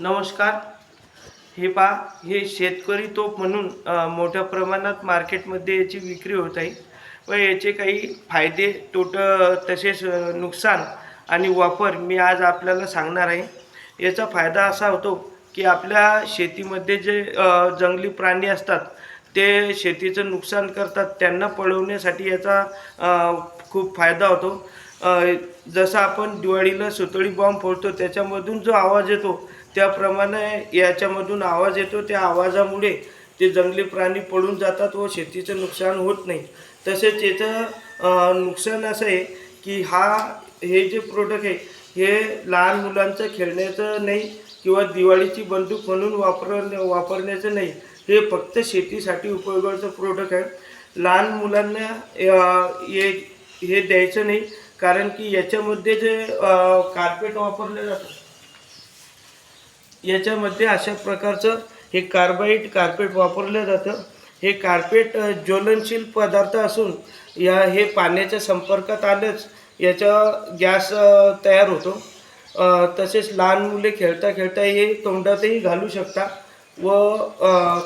नमस्कार. हे पा हे शेतकरी तोप म्हणून मोठ्या प्रमाणात मार्केटमध्ये याची विक्री होत आहे. व याचे काही फायदे तोट तसेच नुकसान आणि वापर मी आज आपल्याला सांगणार आहे. याचा फायदा असा होतो की आपल्या शेतीमध्ये जे जंगली प्राणी असतात ते शेतीचं नुकसान करतात. त्यांना पळवण्यासाठी याचा खूप फायदा होतो. जसं आपण दिवाळीला सुतळी बॉम्ब फोडतो त्याच्यामधून जो आवाज येतो त्याप्रमाणे याच्यामधून आवाज येतो. त्या आवाजामुळे ते जंगली प्राणी पडून जातात व शेतीचं नुकसान होत नाही. तसेच याचं नुकसान असं आहे की हा हे जे प्रोडक्ट आहे हे लहान मुलांचं खेळण्याचं नाही किंवा दिवाळीची बंदूक म्हणून वापर वापरण्याचं नाही. हे फक्त शेतीसाठी उपयोगाचं प्रोडक्ट आहे. लहान मुलांना हे हे द्यायचं नाही. कारण की याच्यामध्ये जे कार्पेट वापरलं जातं याच्यामध्ये अशा प्रकारचं हे कार्बाईट कार्पेट वापरलं जातं. हे कार्पेट ज्वलनशील पदार्थ असून या हे पाण्याच्या संपर्कात आलंच याचा गॅस तयार होतो. तसेच लहान मुले खेळता खेळता हे तोंडातही घालू शकता व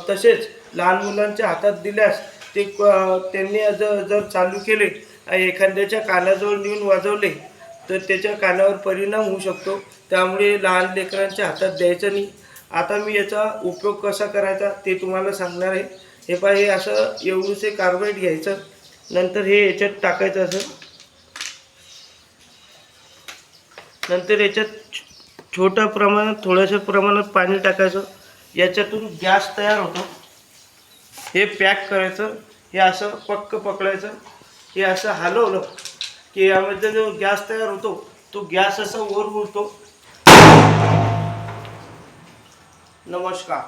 तसेच लहान मुलांच्या हातात दिल्यास ते त्यांनी जर जर चालू केले एखाद्याच्या कानाजवळ नेऊन वाजवले तर त्याच्या कानावर परिणाम होऊ शकतो. त्यामुळे लहान लेकरांच्या हातात द्यायचं नाही. आता मी याचा उपयोग कसा करायचा ते तुम्हाला सांगणार आहे. हे पहा हे असं एवढूसे कार्बोरेट घ्यायचं. नंतर हे याच्यात टाकायचं असं. नंतर याच्यात छोट्या प्रमाणात थोड्याशा प्रमाणात पाणी टाकायचं. याच्यातून गॅस तयार होतो. हे पॅक करायचं. हे असं पक्क पकडायचं. हे असं हलवलं की यामध्ये जो गॅस तयार होतो तो गॅस असा वर उडतो. नमस्कार.